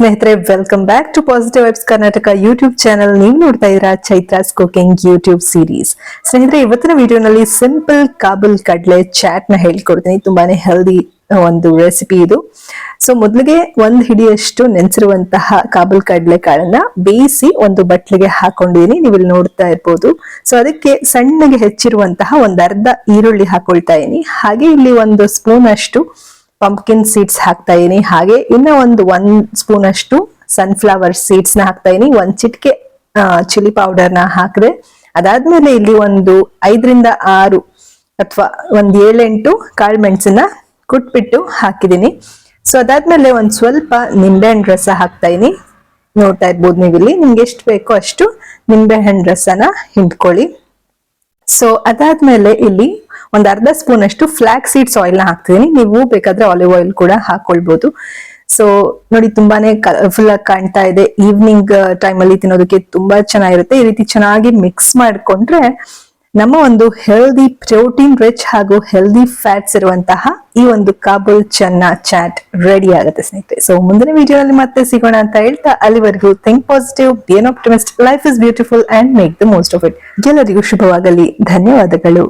ಸ್ನೇಹಿತರೆ welcome back to positive vibes Karnataka YouTube channel ನೀವು ನೋಡ್ತಾ ಇದ್ದೀರಾ ಚೈತ್ರಾಸ್ ಕುಕಿಂಗ್ ಯೂಟ್ಯೂಬ್ ಸೀರೀಸ್ ಸ್ನೇಹಿತರೆ, ಇವತ್ತಿನ ವಿಡಿಯೋನಲ್ಲಿ ಸಿಂಪಲ್ ಕಾಬುಲ್ ಕಡ್ಲೆ ಚಾಟ್ನ ಹೇಳ್ಕೊಡ್ತೀನಿ. ತುಂಬಾನೇ ಹೆಲ್ದಿ ಒಂದು ರೆಸಿಪಿ ಇದು. ಸೊ ಮೊದಲಿಗೆ ಒಂದ್ ಹಿಡಿಯಷ್ಟು ನೆನೆಸಿರುವಂತಹ ಕಾಬುಲ್ ಕಡ್ಲೆ ಕಾಳನ್ನ ಬೇಯಿಸಿ ಒಂದು ಬಟ್ಲಿಗೆ ಹಾಕೊಂಡಿದೀನಿ ನೀವು ಇಲ್ಲಿ ನೋಡ್ತಾ ಇರ್ಬೋದು. ಸೊ ಅದಕ್ಕೆ ಸಣ್ಣಗೆ ಹೆಚ್ಚಿರುವಂತಹ ಒಂದ್ ಅರ್ಧ ಈರುಳ್ಳಿ ಹಾಕೊಳ್ತಾ ಇದೀನಿ. ಹಾಗೆ ಇಲ್ಲಿ ಒಂದು ಸ್ಪೂನ್ ಅಷ್ಟು ಪಂಪ್ಕಿನ್ ಸೀಡ್ಸ್ ಹಾಕ್ತಾ ಇದೀನಿ. ಹಾಗೆ ಇನ್ನ ಒಂದು ಒನ್ ಸ್ಪೂನ್ ಅಷ್ಟು ಸನ್ಫ್ಲವರ್ ಸೀಡ್ಸ್ನ ಹಾಕ್ತಾ ಇದೀನಿ. ಒಂದ್ ಚಿಟಿಕೆ ಚಿಲ್ಲಿ ಪೌಡರ್ನ ಹಾಕಿದೆ. ಅದಾದ್ಮೇಲೆ ಇಲ್ಲಿ ಒಂದು ಐದರಿಂದ ಆರು ಅಥವಾ ಒಂದ್ ಏಳೆಂಟು ಕಾಳು ಮೆಣಸನ್ನ ಕುಟ್ಬಿಟ್ಟು ಹಾಕಿದೀನಿ. ಸೊ ಅದಾದ್ಮೇಲೆ ಒಂದ್ ಸ್ವಲ್ಪ ನಿಂಬೆಹಣ್ಣು ರಸ ಹಾಕ್ತಾ ಇದೀನಿ. ನೋಡ್ತಾ ಇರ್ಬೋದು ನೀವು ಇಲ್ಲಿ. ನಿಮ್ಗೆ ಎಷ್ಟು ಬೇಕೋ ಅಷ್ಟು ನಿಂಬೆಹಣ್ಣು ರಸನ ಹಿಂಡ್ಕೊಳ್ಳಿ. ಸೊ ಅದಾದ್ಮೇಲೆ ಇಲ್ಲಿ ಒಂದ್ ಅರ್ಧ ಸ್ಪೂನ್ ಅಷ್ಟು ಫ್ಲಾಕ್ ಸೀಡ್ಸ್ ಆಯಿಲ್ನ ಹಾಕ್ತಿದ್ದೀನಿ ನೀವು ಬೇಕಾದ್ರೆ ಆಲಿವ್ ಆಯಿಲ್ ಕೂಡ ಹಾಕೊಳ್ಬಹುದು ಸೊ ನೋಡಿ ತುಂಬಾನೇ ಕಲರ್ಫುಲ್ ಆಗಿ ಕಾಣ್ತಾ ಇದೆ. ಈವ್ನಿಂಗ್ ಟೈಮ್ ಅಲ್ಲಿ ತಿನ್ನೋದಕ್ಕೆ ತುಂಬಾ ಚೆನ್ನಾಗಿರುತ್ತೆ. ಈ ರೀತಿ ಚೆನ್ನಾಗಿ ಮಿಕ್ಸ್ ಮಾಡ್ಕೊಂಡ್ರೆ ನಮ್ಮ ಒಂದು ಹೆಲ್ದಿ ಪ್ರೋಟೀನ್ ರಿಚ್ ಹಾಗೂ ಹೆಲ್ದಿ ಫ್ಯಾಟ್ಸ್ ಇರುವಂತಹ ಈ ಒಂದು ಕಾಬುಲ್ ಚೆನ್ನ ಚಾಟ್ ರೆಡಿ ಆಗುತ್ತೆ ಸ್ನೇಹಿತರೆ. ಸೊ ಮುಂದಿನ ವಿಡಿಯೋನಲ್ಲಿ ಮತ್ತೆ ಸಿಗೋಣ ಅಂತ ಹೇಳ್ತಾ ಅಲ್ಲಿವರೆಗೂ think positive be an optimist life is beautiful and make the most of it ಎಲ್ಲರಿಗೂ ಶುಭವಾಗಲಿ. ಧನ್ಯವಾದಗಳು.